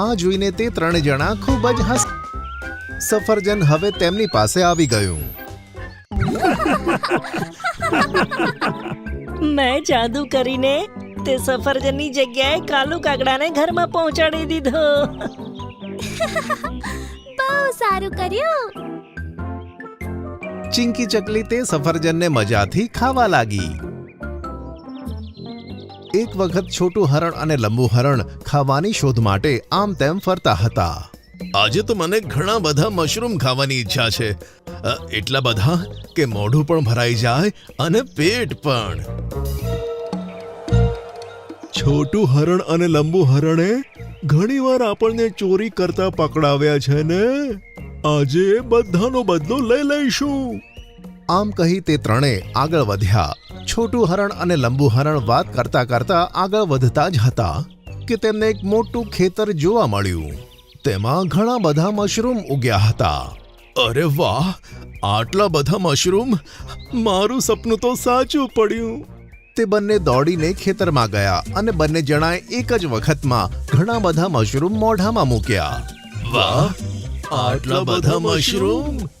આ જોઈને તે ત્રણ જણા ખૂબ જ હસ સફરજન હવે તેમની પાસે આવી ગયું. મેં જાદુ કરીને તે સફરજનની જગ્યાએ કાલુ કાગડાને ઘરમાં પહોંચાડી દીધો. બહુ સારું કર્યું. ચિંકી ચકલી તે સફરજનને મજાથી ખાવા લાગી. એક વખત છોટું હરણ અને લંબુ હરણ ખાવાની શોધ માટે આમ તેમ ફરતા હતા. આજે તો મને ઘણા બધા મશરૂમ ખાવાની ઈચ્છા છે. અ, એટલા બધા કે મોઢું પણ ભરાઈ જાય અને પેટ પણ. છોટું હરણ અને લંબુ હરણે ઘણીવાર આપણને ચોરી કરતા પકડાવ્યા છે ને? આજે બધાનો બદલો લઈ લઈશું. આમ કહી તે ત્રણે આગળ વધ્યા. છોટું હરણ અને લંબુ હરણ વાત કરતા કરતા આગળ વધતા જ હતા કે તેમને એક મોટું ખેતર જોવા મળ્યું. તેમાં ઘણા બધા મશરૂમ ઉગ્યા હતા. અરે વાહ! આટલા બધા મશરૂમ? મારું સપનું તો સાચું પડ્યું. તે બંને દોડીને ખેતરમાં ગયા અને બંને જણાએ એક જ વખતમાં ઘણા બધા મશરૂમ મોઢામાં મૂક્યા. વાહ! આટલા બધા મશરૂમ?